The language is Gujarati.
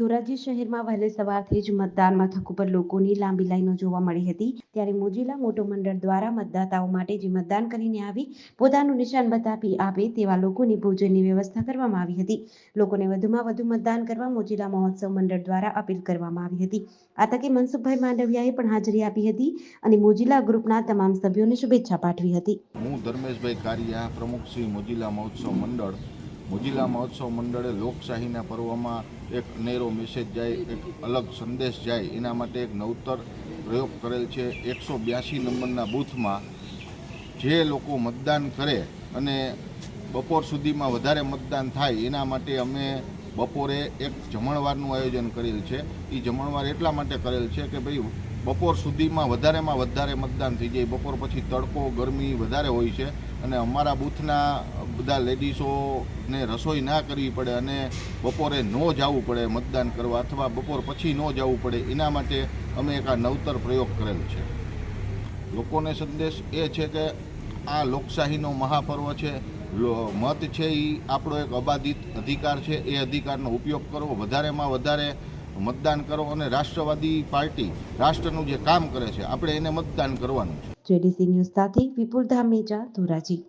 ધોરાજી શહેરમાં વહેલી સવારથી જ મતદાન મથક ઉપર લોકોની લાંબી લાઈનો જોવા મળી હતી. ત્યારે મોજીલા મોટો મંડળ દ્વારા મતદાતાઓ માટે જે મતદાન કરીને આવી, પોતાનું નિશાન બતાવી આપે તેવા લોકોની ભોજનની વ્યવસ્થા કરવામાં આવી હતી. લોકોને વધુમાં વધુ મતદાન કરવા મોજીલા મહોત્સવ મંડળ દ્વારા અપીલ કરવામાં આવી હતી. આ તકે મનસુખભાઈ માંડવિયાએ પણ હાજરી આપી હતી અને મોજીલા ગ્રુપના તમામ સભ્યોને શુભેચ્છા પાઠવી હતી. હું ધર્મેશભાઈ કારિયા, પ્રમુખ શ્રી મોજીલા મહોત્સવ મંડળ મોજીલા મહોત્સવ મંડળે લોકશાહીના પર્વમાં એક અનેરો મેસેજ જાય, એક અલગ સંદેશ જાય, એના માટે એક નવતર પ્રયોગ કરેલ છે. એકસો બ્યાસી નંબરના બૂથમાં જે લોકો મતદાન કરે અને બપોર સુધીમાં વધારે મતદાન થાય, એના માટે અમે બપોરે એક જમણવારનું આયોજન કરેલ છે. એ જમણવાર એટલા માટે કરેલ છે કે ભાઈ બપોર સુધીમાં વધારેમાં વધારે મતદાન થઈ જાય. બપોર પછી તડકો, ગરમી વધારે હોય છે. અને અમારા બૂથના બધા લેડીઝોને રસોઈ ના કરવી પડે અને બપોરે ન જવું પડે મતદાન કરવા અથવા બપોર પછી ન જવું પડે, એના માટે અમે એક આ નવતર પ્રયોગ કરેલ છે. લોકોને સંદેશ એ છે કે આ લોકશાહીનો મહાપર્વ છે. મત છે એ આપણો એક અબાધિત અધિકાર છે. એ અધિકારનો ઉપયોગ કરવો વધારેમાં વધારે મતદાન કરો અને રાષ્ટ્રવાદી પાર્ટી રાષ્ટ્રનું જે કામ કરે છે, આપણે એને મતદાન કરવાનું છે. જેડીસી ન્યૂઝ સાથે વિપુલ ધામેજા ધોરાજી.